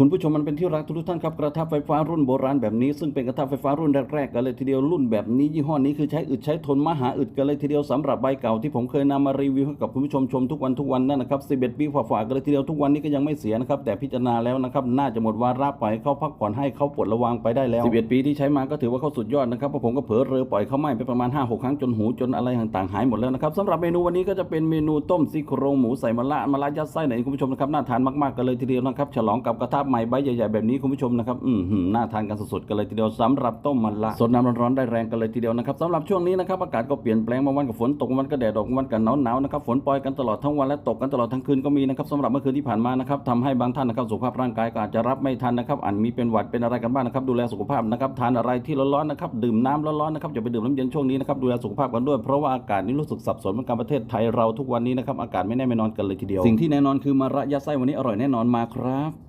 คุณผู้ชมมันเป็นที่รักทุกท่านครับกระทะไฟฟ้ารุ่นโบราณแบบนี้ ซึ่งเป็นกระทะไฟฟ้ารุ่นแรกๆกันเลยทีเดียวรุ่นแบบนี้ยี่ห้อนี้คือใช้อึดใช้ทนมหาอึดกันเลยทีเดียวสำหรับใบเก่าที่ผมเคยนำมารีวิวให้กับคุณผู้ชมชมทุกวันทุกวันนั่นนะครับ11ปีฝ่าๆกันเลยทีเดียวทุกวันนี้ก็ยังไม่เสียนะครับแต่พิจารณาแล้วนะครับน่าจะหมดวาระปล่อยเขาพักผ่อนให้เขาปลดระวางไปได้แล้ว11ปีที่ใช้มาก็ถือว่าเขาสุดยอดนะครับเพราะผมก็เผลอเรือปล่อยเขาไหม้ไปประมาณ5-6ครั้งจนหูจนอะไรต่างๆหายหมดแล้วนะครับสำหรับเมนูวันนี้ก็จะเป็นเมนูต้มซี่โครงหมูใส่มะระมะระยัดไส้ไหนคุณผู้ชมนะครับน่าทานมากๆกันเลยทีเดียวนะครับฉลองกับกระทะใหม่ใบใหญ่ๆแบบนี้คุณผู้ชมนะครับอืมน่าทานกันสุดๆกันเลยทีเดียวสำหรับต้มมะระสดน้ำร้อนๆได้แรงกันเลยทีเดียวนะครับสำหรับช่วงนี้นะครับอากาศก็เปลี่ยนแปลงบางวันก็ฝนตกบางวันก็แดดออกบางวันก็หนาวๆนาวนะครับฝนปล่อยกันตลอดทั้งวันและตกกันตลอดทั้งคืนก็มีนะครับสำหรับเมื่อคืนที่ผ่านมานะครับทำให้บางท่านนะครับสุขภาพร่างกายก็อาจจะรับไม่ทันนะครับอาจมีเป็นหวัดเป็นอะไรกันบ้างนะครับดูแลสุขภาพนะครับทานอะไรที่ร้อนๆนะครับดื่มน้ำร้อนๆนะครับอย่าไปดื่มน้ำเย็นช่วงนี้นะครับดูแลสุขภาพกันด้วยเพราะว่าอากาศนี่รู้สึกสับสนเหมือนกันประเทศไทยเราทุกวันนี้นะครับอากาศไม่แน่ไม่นอนกันเลยทีเดียวสิ่งที่แน่นอนคือมะระยัดไส้วันนี้อร่อยแน่นอนมาครับ